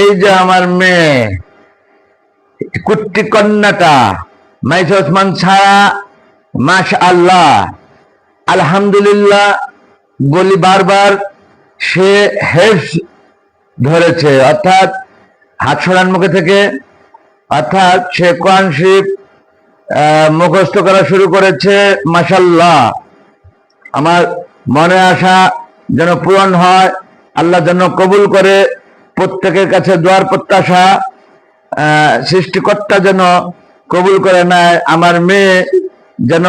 এই যে আমার মেয়ে কুট্টি কন্যাটা মাইস ওসমান ছাড়া মাস আল্লাহ আলহামদুলিল্লাহ বলি বারবার সে হেস ধরেছে। অর্থাৎ হাত সরান মুখে থেকে অর্থাৎ সে কোরআন আহ, মুখস্থ করা শুরু করেছে মাসাল্লাহ আমার মনে আশা যেন পূরণ হয় আল্লাহ যেন কবুল করে প্রত্যেকের কাছে দোয়ার প্রত্যাশা সৃষ্টিকর্তা যেন কবুল করে নেয়, আমার মেয়ে যেন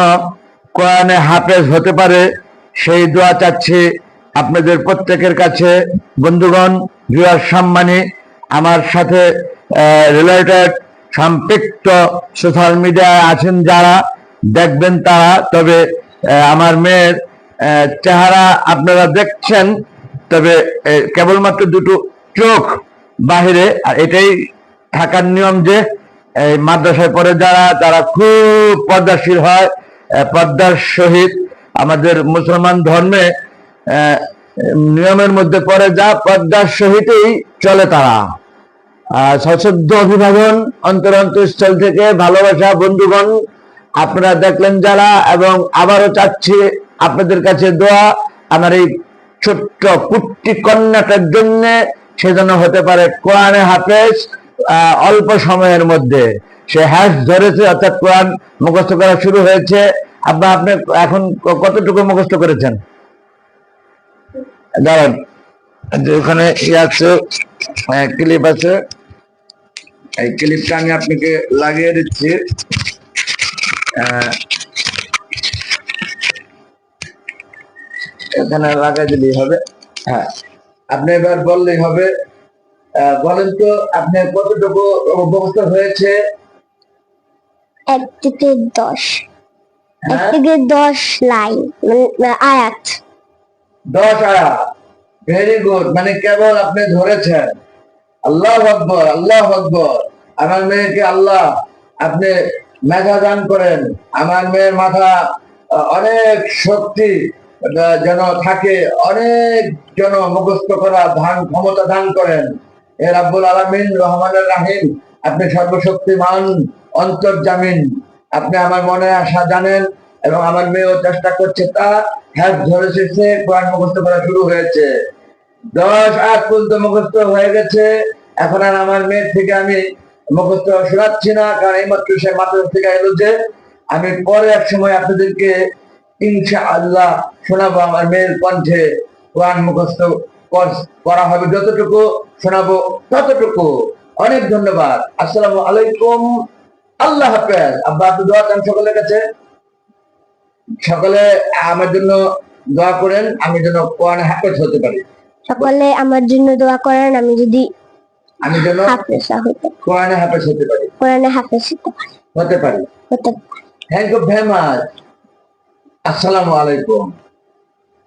কোরআনে হাফেজ হতে পারে, সেই দোয়া চাচ্ছি আপনাদের প্রত্যেকের কাছে। বন্ধুগণ, ভিউয়ার সম্মানী, আমার সাথে রিলেটেড সম্পৃক্ত সোশ্যাল মিডিয়ায় আছেন যারা, দেখবেন তারা, তবে আমার মেয়ের চেহারা আপনারা দেখছেন, তবে কেবলমাত্র দুটো চোখ বাহিরে আর এটাই থাকার নিয়ম যে এই মাদ্রাসায় পড়ে যারা তারা খুব পর্দাশীল হয় পর্দার সহিত আমাদের মুসলমান ধর্মে নিয়মের মধ্যে পড়ে যা পর্দার সহিতই চলে তারা। আহ, সশ্রদ্ধ অভিভাবন অন্তর অন্তঃস্থল থেকে ভালোবাসা বন্ধুগণ আপনারা দেখলেন যারা এবং আবারও চাচ্ছি আপনাদের কাছে দোয়া আমার এই ছোট্ট কুট্টি কন্যাটার জন্য সেজন্য হতে পারে কোরআনে হাফেজ অল্প সময়ের মধ্যে। সে হ্যাশ ধরেছে, অর্থাৎ কোরআন মুখস্থ করা শুরু হয়েছে। আব্বা, আপনি এখন কতটুকু মুখস্থ করেছেন? দাঁড়ান। ওখানে আছে ক্লিপ আছে। এই ক্লিপটা আমি আপনাকে লাগিয়ে দিচ্ছি। এখানে লাগাই দিলেই হবে। হ্যাঁ। আপনি এবার বললেই হবে বলেন তো আপনি কতটুকু মুখস্থ হয়েছে? এক থেকে দশ। এক হ্যাঁ? থেকে দশ লাইন মানে আয়াত। দশ আয়া ভেরি গুড মানে কেবল আপনি ধরেছেন। আল্লাহ আকবর আল্লাহ আকবর। আমার মেয়েকে আল্লাহ আপনি মেধা দান করেন। আমার মেয়ের মাথা অনেক শক্তি। যেন থাকে অনেক যেন মুখস্থ করা ধান, ক্ষমতা দান করেন। এ রাব্বুল আলামিন রহমানের রাহিম, আপনি সর্বশক্তিমান অন্তর্জামিন। আপনি আমার মনে আশা জানেন এবং আমার মেয়েও চেষ্টা করছে তা হ্যাঁ ধরেছে সে কোরআন মুখস্থ করা শুরু হয়েছে। দশ আট পর্যন্ত মুখস্থ হয়ে গেছে। এখন আর আমার মেয়ের থেকে আমি মুখস্থ শোনাচ্ছি না, কারণ এইমাত্র সে মাত্র থেকে এলো যে, আমি পরে এক সময় আপনাদেরকে ইনশা আল্লাহ শোনাবো আমার মেয়ের কণ্ঠে। কোরআন মুখস্থ করা হবে যতটুকু শোনাবো ততটুকু। অনেক ধন্যবাদ। আসসালামু আলাইকুম। আল্লাহ হাফেজ। আব্বা আপনি দোয়া চান সকলের কাছে? সকলে আমার জন্য দোয়া করেন আমি যেন কোরআন হাফেজ হতে পারি। সকলে আমার জন্য দোয়া করেন আমি যদি আমি যেন হাফেজা হতে কোরআনে হাফেজ হতে পারি। কোরআনে হাফেজ হতে পারি। হতে পারি। হতে পারি। থ্যাংক ইউ ভেরি মাচ আসসালামু আলাইকুম।